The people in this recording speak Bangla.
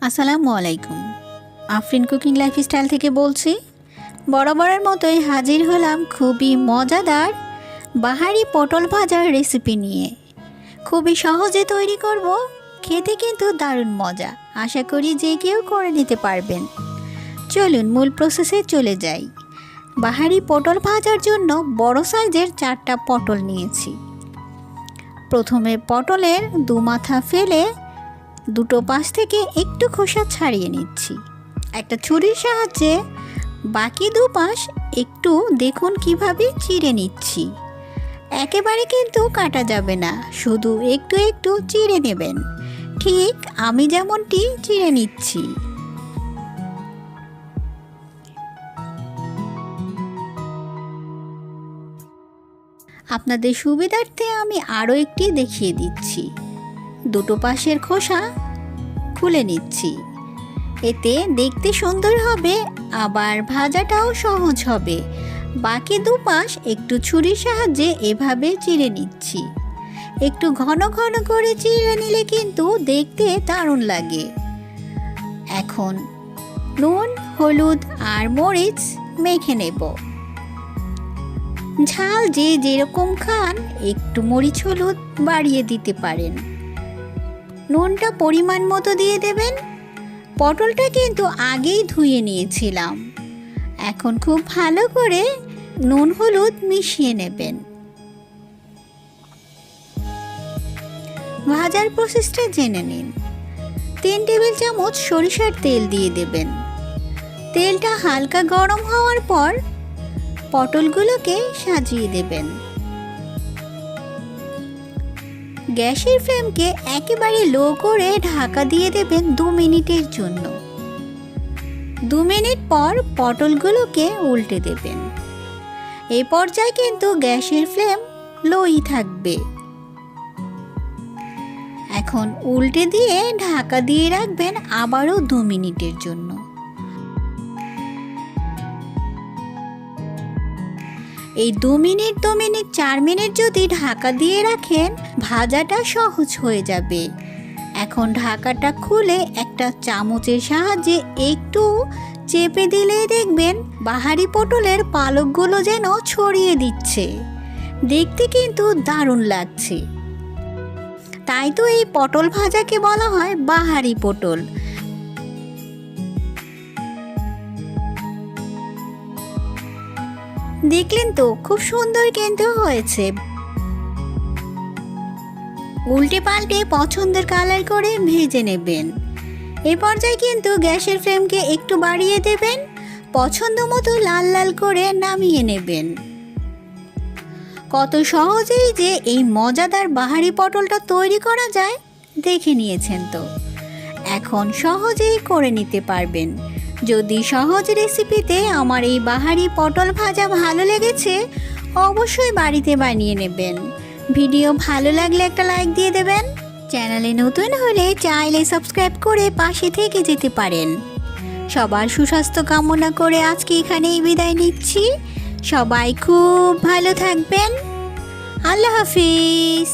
আসসালামু আলাইকুম। আফরিন কুকিং লাইফস্টাইল থেকে বলছি, বরাবরের মতোই হাজির হলাম খুবই মজাদার বাহারি পটল ভাজার রেসিপি নিয়ে। খুবই সহজে তৈরি করব, খেতে কিন্তু দারুণ মজা। আশা করি যে কেউ করে নিতে পারবেন। চলুন মূল প্রসেসে চলে যাই। বাহারি পটল ভাজার জন্য বড় সাইজের চারটা পটল নিয়েছি। প্রথমে পটলের দু মাথা ফেলে দুটো পাশ থেকে একটু খোসা ছাড়িয়ে নিচ্ছি। একটা ছুরির সাহায্যে বাকি দু পাশ একটু দেখুন কীভাবে চিড়ে নিচ্ছি। একেবারে কিন্তু কাটা যাবে না, শুধু একটু একটু চিড়ে নেবেন। ঠিক আমি যেমনটি চিড়ে নিচ্ছি। আপনাদের সুবিধার্থে আমি আরও একটি দেখিয়ে দিচ্ছি। দুটো পাশের খোসা খুলে নিচ্ছি। এতে দেখতে সুন্দর হবে, আবার ভাজাটাও সহজ হবে। বাকি দুপাশ একটু ছুরির সাহায্যে এভাবে চিড়ে নিচ্ছি। একটু ঘন ঘন করে চিড়ে নিলে কিন্তু দেখতে দারুণ লাগে। এখন নুন, হলুদ আর মরিচ মেখে নেব। ঝাল যে যেরকম খান, একটু মরিচ, হলুদ বাড়িয়ে দিতে পারেন। নুনটা পরিমাণ মতো দিয়ে দেবেন। পটলটা কিন্তু আগেই ধুয়ে নিয়েছিলাম। এখন খুব ভালো করে নুন হলুদ মিশিয়ে নেবেন। ভাজার প্রসেসটা জেনে নিন। তিন টেবিল চামচ সরিষার তেল দিয়ে দেবেন। তেলটা হালকা গরম হওয়ার পর পটলগুলোকে সাজিয়ে দেবেন। গ্যাসের ফ্লেমকে একেবারে লো করে ঢাকা দিয়ে দেবেন দু মিনিটের জন্য। দু মিনিট পর পটলগুলোকে উল্টে দেবেন। এই পর্যায়ে কিন্তু গ্যাসের ফ্লেম লোই থাকবে। এখন উল্টে দিয়ে ঢাকা দিয়ে রাখবেন আবারও দু মিনিটের জন্য। এই দু মিনিট দু মিনিট, চার মিনিট যদি ঢাকা দিয়ে রাখেন, ভাজাটা সহজ হয়ে যাবে। এখন ঢাকাটা খুলে একটা চামচের সাহায্যে একটু চেপে দিলেই দেখবেন বাহারি পটলের পালকগুলো যেন ছড়িয়ে দিচ্ছে। দেখতে কিন্তু দারুণ লাগছে। তাই তো এই পটল ভাজাকে বলা হয় বাহারি পটল। দেখলেন তো, খুব সুন্দর কিন্তু হয়েছে। উল্টে পাল্টে পছন্দের কালার করে ভেজে নেবেন। এ পর্যায়ে কিন্তু গ্যাসের ফ্লেমকে একটু বাড়িয়ে দেবেন, পছন্দ মতো লাল লাল করে নামিয়ে নেবেন। কত সহজেই যে এই মজাদার বাহারি পটলটা তৈরি করা যায়, দেখে নিয়েছেন তো। এখন সহজেই করে নিতে পারবেন। যদি সহজ রেসিপিতে আমার এই বাহারি পটল ভাজা ভালো লেগেছে, অবশ্যই বাড়িতে বানিয়ে নেবেন। ভিডিও ভালো লাগলে একটা লাইক দিয়ে দেবেন। চ্যানেলে নতুন হলে চাইলে সাবস্ক্রাইব করে পাশে থেকে যেতে পারেন। সবার সুস্বাস্থ্য কামনা করে আজকে এখানেই বিদায় নিচ্ছি। সবাই খুব ভালো থাকবেন। আল্লাহ হাফিজ।